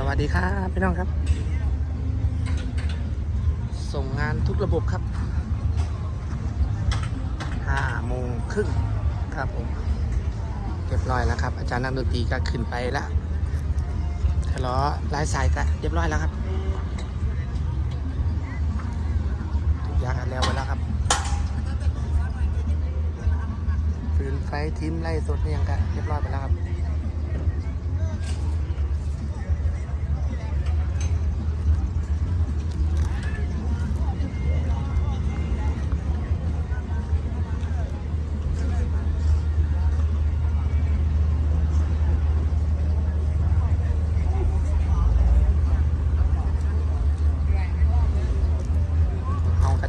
สวัสดีครับพี่น้องครับ ส่งงานทุกระบบครับห้าโมงครึ่งครับผมเรียบร้อยแล้วครับ อาจารย์นักดนตรีก็ขึ้นไปแล้วทะเลาะลายสายก็เรียบร้อยแล้วครับทุกอย่างอันแล้วไปแล้วครับฟืนไฟทีมไล่สดนี่ยังก็เรียบร้อยไปแล้วครับ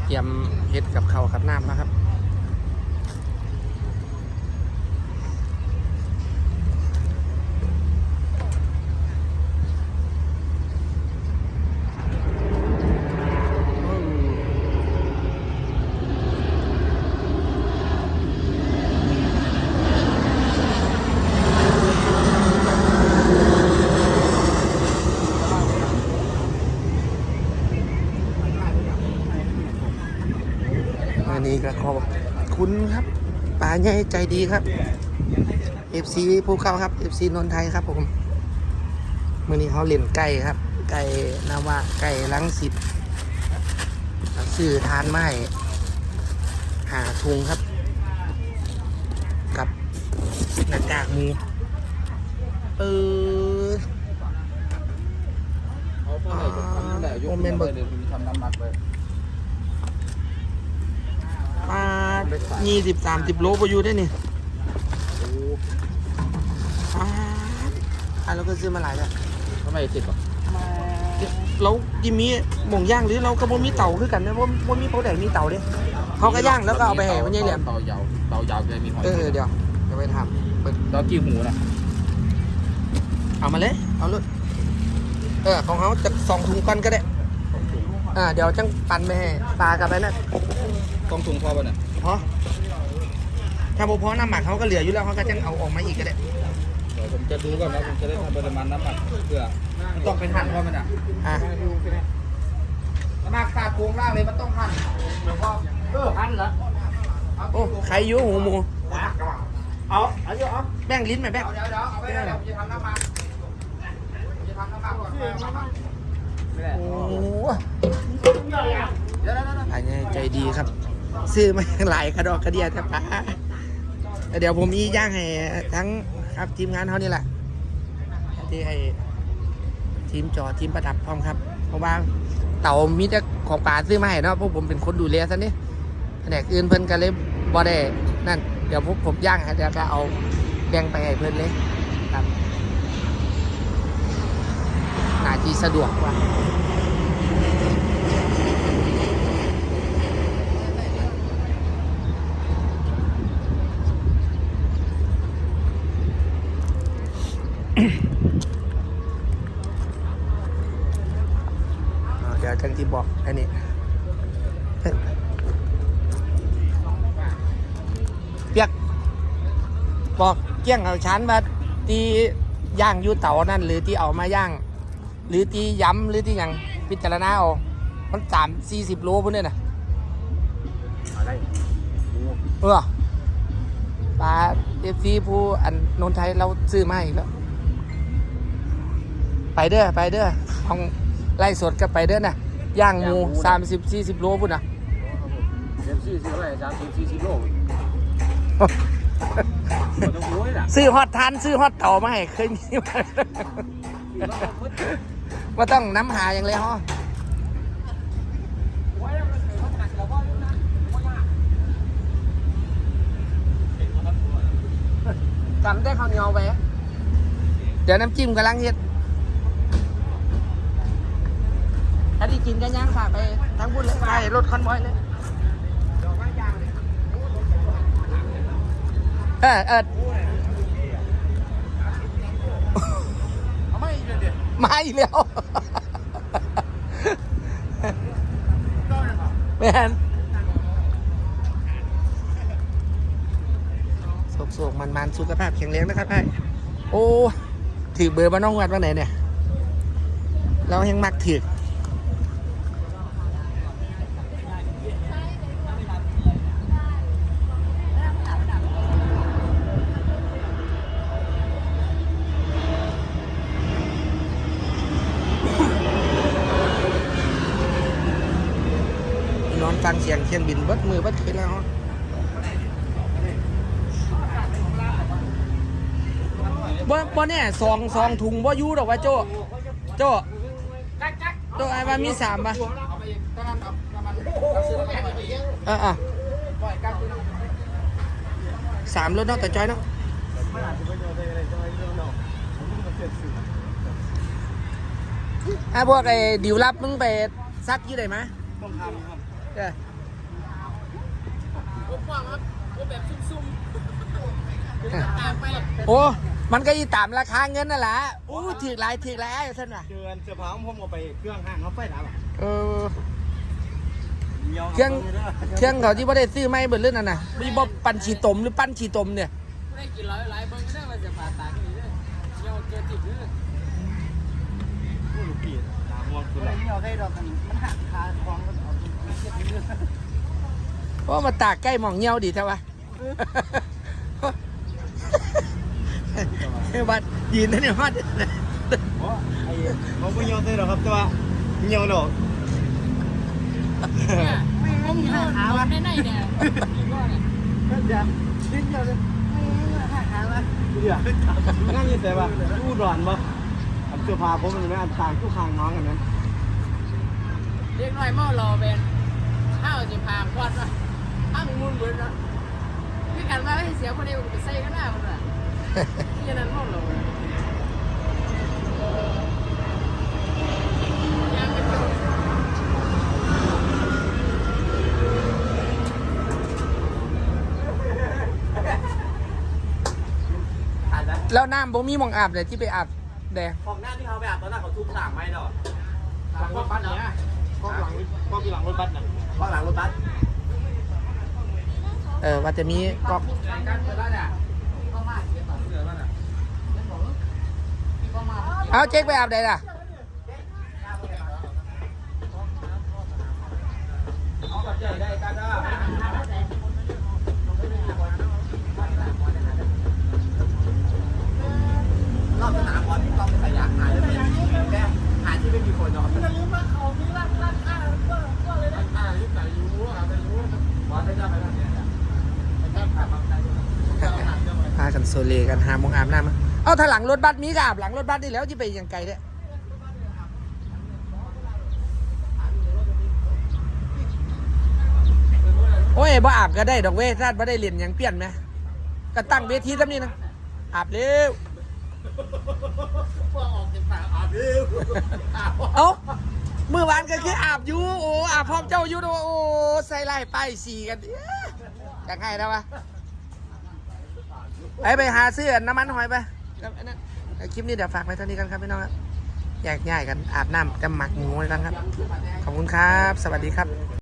เอากระเทียมเห็ดกับเขาวกับน้ำนะครับ วันนี้ก็ขอบคุณครับป่าใหญ่ใจดีครับ FC ภูเขาครับ FC นนทไทยครับผมมื่อนี้เขาเล่นไก่ครับ ไก่นาวาไก่ลังสิตสื่อทานไม้หาทุงครับ กับหน้ากากหมูเออเอาพวกไหนจะทำได้ยกโมเมนต์เบิก เดี๋ยวผมทำน้ำหมักเลยมายี่สิบสามสิบโลไปอยู่ได้นี่โอ้อ่าอะเราก็ซื้อมาหลายแล้วทำไมติดหรอเราจิมีหม่งย่างหรือเราก็บ่มีเตาคือกันนะบ่บ่มีโปรแดกมีเตาเด้เขาก็ย่างแล้วก็เอาไปแห่มันยังแหลมเตายาวเตายาวเลยมีหอยเออเดี๋ยวเดี๋ยวไปทำเปิดเตากี่หูนะเอามาเลยเอาเลยเออของเขาจะสองถุงก้อนก็ได้ อ่าเดี๋ยวจังปั่นไปแห่ปลากลับไปนั่นต้องถุงพอป่ะเนี่ยพอถ้าบ่พอน้ำหมักเขาก็เหลืออยู่แล้วเขาก็จังเอาออกมาอีกก็ได้เดี๋ยวผมจะดูก่อนนะผมจะได้ทำปริมาณน้ำหมักเพื่อมันต้องเป็นหั่นพอมันอะอะหนักขาดโครงล่างเลยมันต้องหั่นหลวงพ่อเออหั่นเหรอโอ้ใครอยู่หูหมูเอาเอาเยอะเอาแบ่งลิ้นไหมแบ่งเดี๋ยวเดี๋ยวเอาไปเดี๋ยวผมจะทำน้ำหมักผมจะทำน้ำหมักก่อนไม่ได้ โอ้โหอันนี้ใจดีครับ ซื้อมาหลายกระดอกกระเดียแต่ป้าเดี๋ยวผมมีย่างให้ทั้งครับทีมงานเขานี่แหละที่ให้ทีมจอทีมประดับพร้อมครับ เพราะว่าเต่ามีแต่ของป่าซื้อมาให้เนาะพวกผมเป็นคนดูแลซะนี่แผนกอื่นเพิ่นก็เลยบ่ได้นั่น เดี๋ยวพวกผมย่างให้เดี๋ยวก็เอาแบ่งไปให้เพิ่นเลยครับน่าจี สะดวกกว่าเดี๋ยวจังที่บอกอันนี้เปียกบอกเกี้ยงเอาชั้นมาที่ย่างยูเตานั่นหรือที่เอามาย่าง หรือที่ย้ำหรือที่หยังพิจารณาเอามันสามสี่สิบโลพุ่นเนี่ยนะอะไรเออปลาเอฟซีผู้อันนนไทยเราซื้อมาอีกแล้ว ไปเด้อไปเด้อของไล่สดกับไปเด้อนะย่างหมูสามสิบสี่สิบโลพุ่นนะเจ็ดสี่สิบอะไรสามสิบสี่สิบโลมันต้องโว้ยล่ะซื้อฮอตทาน ซื้อฮอตเต่ามาให้เคยมีมา ว่าต้องน้ำหาอย่างเลยฮะจำได้ข้าวเหนียวไปเดี๋ยวน้ำจิ้มกำลังเฮ็ดถ้าได้กินกันย่างฝากไปทั้งบุญเลยไปรถคอนบอยเลยเออเออ มาอีกแล้วแมนโศกๆมันๆสุขภาพแข็งแรงนะครับไอ้โอ้ถือเบอร์มาน้องวัดว่าไหนเนี่ย เราแหงมักถือกนอนฟัง เสียงเครื่องบินเบิดมือเบิดคืนแล้วบ่บ่แน่ซองซองถุงบ่อยู่ดอกว่าโจโจโจไอ้ว่ามีสามป่ะเอาไปอีกตอนนั้นเอาน้ำมันเอาซื้อน้ำแข็งไปอีกเอออะปล่อยกันซื้อน้ำแข็งสามรถเนาะแต่จอยเนาะไอ้พวกไอ้ดิวรับมึงไปซักอยี่ได้ไหมยต้องทำครับ เออผมฟังครับผมแบบซุ่มๆตามไปโอ้มันก็อีตามราคาเงินนั่นแหละอู้ถือหลายถือหลายท่านว่ะเดือนเสื้อผ้าของผมเอาไปเครื่องห้างเขาไฟดับอะเออ เครื่องเครื่องเขาที่บ่ได้ซื้อไม่เบิดเรื่องนั่นน่ะมีบ่ปั่นฉีตมหรือปั้นฉีตมเนี่ยได้กินร้อยหลายเบิ้งไม่ได้ว่าจะผ่าตากันอีกเลยเยาเกินติดเลยผู้ลูกปีตามมองคืออะไรที่เราได้ดอกกันมันหักคาคลองก็เอาเก็บเรื่อง เพราะมาตากใกล้หมองเงี้ยวดีใช่ปะเฮ้ยบัดยืนนะเนี่ยบัดเพราะไอ้เขาไม่ยอมได้หรอกครับแต่ว่าเงียวดอกเนี่ยไม่งงหักขาวันได้ไหนเนี่ยอีกว่าเนี่ยเดี๋ยวทิ้งเดียวเลยไม่หักขาวะเดี๋ยวงั้นนี่แต่ว่าอู้ดอนบ่อันเสื้อผ้าผมมันไม่อันต่างทุกข้างน้องกันนั้นเรียกหน่อยเมารอเป็นข้าวจะพาควันวะ อ้างมุนเบิดนะพี่กันว่าให้เสียคนเดียวไปใส่กันหน้ามันว่ะที่นั้นเมารอยังกันอยู่อาจจะแล้วน้ำบ่มีหมองอาบเลยที่ไปอาบแดงของหน้าที่เขาไปอาบตอนนั้นเขาทุบสามไม้ดอกหลังรถบัสเนี่ยก็หลังก็มีหลังรถบัสน่ะก็หลังรถบัส เออว่าจะมีก๊อกการเอาเก็คไปอาบใดล่ะรอบสนามบอลที่กองขยะหายเลยแค่หาที่ไม่มีคนนอนอย่าลืมว่าเขามีร้านร้านค้าก็เลยนะร้านค้าที่ยู่อะไม่รู้บอลได้จ้าไปแล้ว พากันโซเลกันหาหมองอาบน้ำมาเอาถ้าหลังรถบัสมีก็อาบหลังรถบัสนี่แล้วที่ไปยังไกลเนี่ยโอ้ยบ่อาบก็ได้ดอกเว้ยถ้าบ่ได้เรียนหยังเปลี่ยนไหมก็ตั้งเวทีซะนี่นะอาบเร็วพวกออกจากปากอาบเร็วอาบเอ้าเมื่อวานก็คืออาบอยู่โอ้อาบพร้อมเจ้าอยู่โอ้โอ้ใส่ไล่ป้ายสีกันเอ๊ะจังไงนะวะไปไปหาซื้อน้ำมันหอยไปแล้วอันนั้นคลิปนี้เดี๋ยวฝากไว้เท่านี้กันครับพี่น้องครับแยกย้ายกันอาบน้ำกับหมักหมูกันครับ ขอบคุณครับ สวัสดีครับ